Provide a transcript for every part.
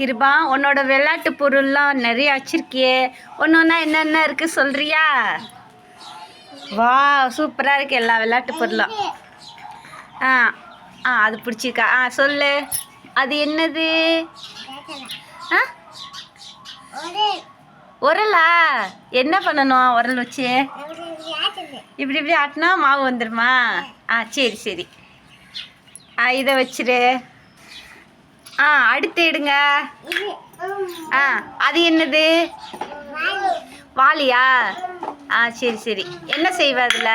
கிருபா உன்னோட விளையாட்டு பொருள்லாம் நிறைய வச்சிருக்கியே. ஒன்று ஒன்றா என்னென்ன இருக்கு சொல்றியா? வா சூப்பராக இருக்கு எல்லா விளையாட்டு பொருளும். ஆ ஆ அது பிடிச்சிருக்கா. ஆ சொல்லு. அது என்னது? ஆ? உரலா? என்ன பண்ணணும் உரல் வச்சு? இப்படி இப்படி ஆட்டினா மாவு வந்துடுமா ஆ சரி சரி. ஆ இதை வச்சிரு. ஆ அடுத்து எடுங்க. ஆ அது என்னது? வாலியா? ஆ சரி சரி. என்ன செய்வ அதில்?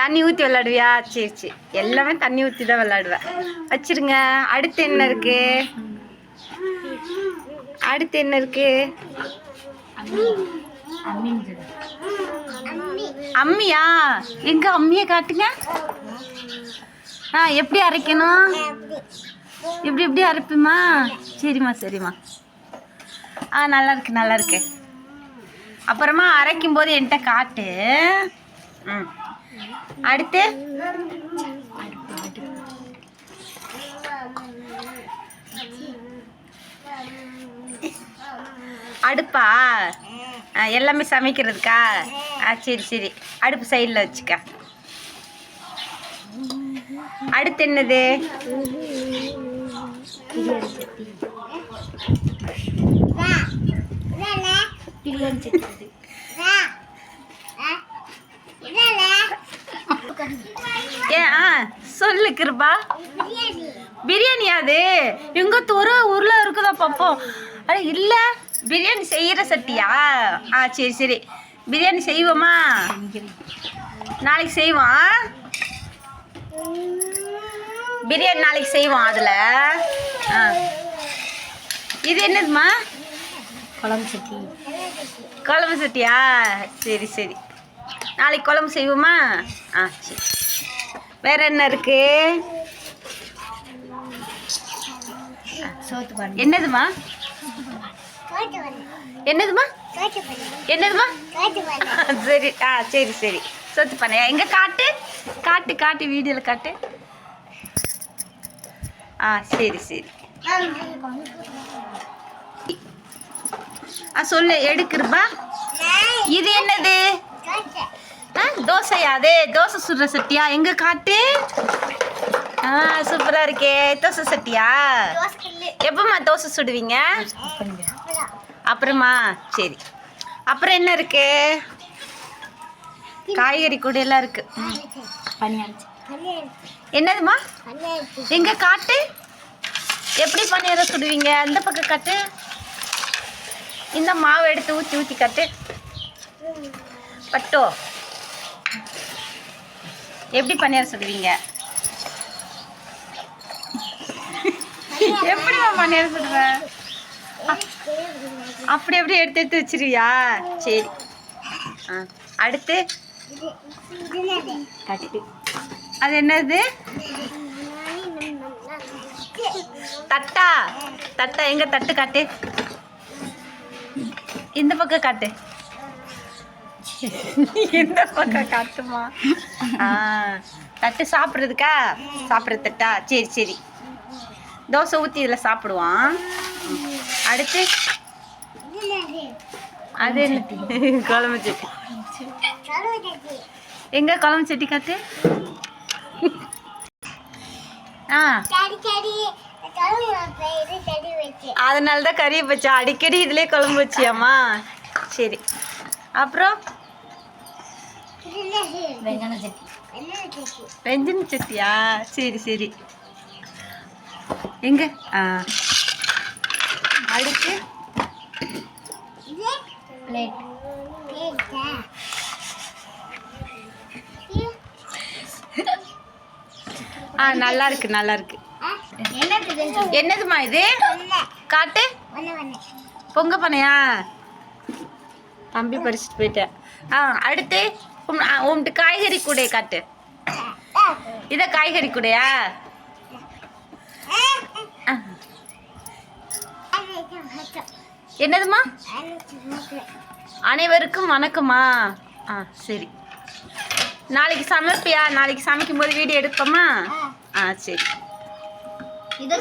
தண்ணி ஊற்றி விளாடுவியா சரி சரி. எல்லாமே தண்ணி ஊற்றி தான் விளாடுவேன் வச்சிருங்க. அடுத்து என்ன இருக்கு? அடுத்து என்ன இருக்கு? அம்மியா? எங்க அம்மியை காட்டுங்க. ஆ எப்படி அரைக்கணும்? இப்படி இப்படி அரைப்புமா? சரிம்மா சரிம்மா. ஆ நல்லா இருக்கு நல்லா இருக்கு. அப்புறமா அரைக்கும் போது என்கிட்ட காட்டு. ம். அடுத்து? அடுப்பா? எல்லாமே சமைக்கிறதுக்கா? ஆ சரி சரி. அடுப்பு சைடில் வச்சுக்க. அடுத்து என்னது? சொல்லு கிருபா. பிரியாணி அது? எங்க ஒரு ஊர்ல இருக்குதா பாப்போம். அட இல்ல பிரியாணி செய்யற சட்டியா? ஆ சரி சரி. பிரியாணி செய்வோமா? நாளைக்கு செய்வோம் பிரியாணி நாளைக்கு செய்வோம் அதில். ஆ. இது என்னதுமா குழம்பு சட்டி குழம்பு சட்டியா சரி சரி. நாளைக்கு குழம்பு செய்வோமா? ஆ சரி. வேற என்ன இருக்கு? என்னதுமா என்னதுமா என்னதுமா சரி ஆ சரி சரி. சொத்து பண்ணையா எங்க காட்டு. காட்டு காட்டு வீடியோவில் காட்டு. ஆ சரி சரி. ஆ சொல்லு எடுக்கிறப்பா இது என்னது? ஆ தோசையா? அது தோசை சுடுற சட்டியா? எங்க காட்டு? ஆ சூப்பரா இருக்கே. தோசை சட்டியா? எப்பமா தோசை சுடுவீங்க? அப்புறமா சரி. அப்புறம் என்ன இருக்கு? காய்கறி கூட எல்லாம் இருக்கு. என்னதுமா எங்க காட்டு? எப்படி பணியாரம் சுடுவீங்க? அந்த பக்கம் காட்டு. இந்த மாவு எடுத்து ஊற்றி ஊற்றி காட்டு. பட்டோ. எப்படி பணியாரம் சுடுவீங்க? எப்படி பணியாரம் சுடுவேன் அப்படி அப்படி எடுத்து எடுத்து வச்சிருவியா? சரி. ஆ அடுத்து தட்டு அது என்னது? தட்டா. தட்டா. எங்க தட்டு காட்டு? இந்த பக்கம் காட்டு. இந்த பக்கம் காட்டுமா? தட்டு சாப்பிட்றதுக்கா? சாப்பிட்ற தட்டா? சரி சரி. தோசை ஊற்றி இதில் சாப்பிடுவான். அடுத்து? அது என்ன? குழம்பு எங்க குழம்பு சட்டி காட்டு ஆ. அதனால தான் கறியை வச்சா. அடிக்கடி இதுலயே குழம்பு வச்சியாம்மா. சரி. அப்புறம்? வெஞ்சன சட்டியா? சரி சரி. எங்க? ஆ. அடுத்து? பிளேட் ஆ நல்லா இருக்கு நல்லா இருக்கு என்னதுமா இது? காட்டு? பொங்க பானையா தம்பி படிச்சுட்டு போயிட்டேன். ஆ அடுத்து உன்ட்டு உன்கிட்ட காய்கறி கூடைய காட்டு. இத காய்கறி கூடையா? என்னதுமா? அனைவருக்கும் வணக்கமா ஆ சரி. நாளைக்கு சமைப்பியா? நாளைக்கு சமைக்கும் போது வீடியோ எடுப்போமா? ஆ சரி இதை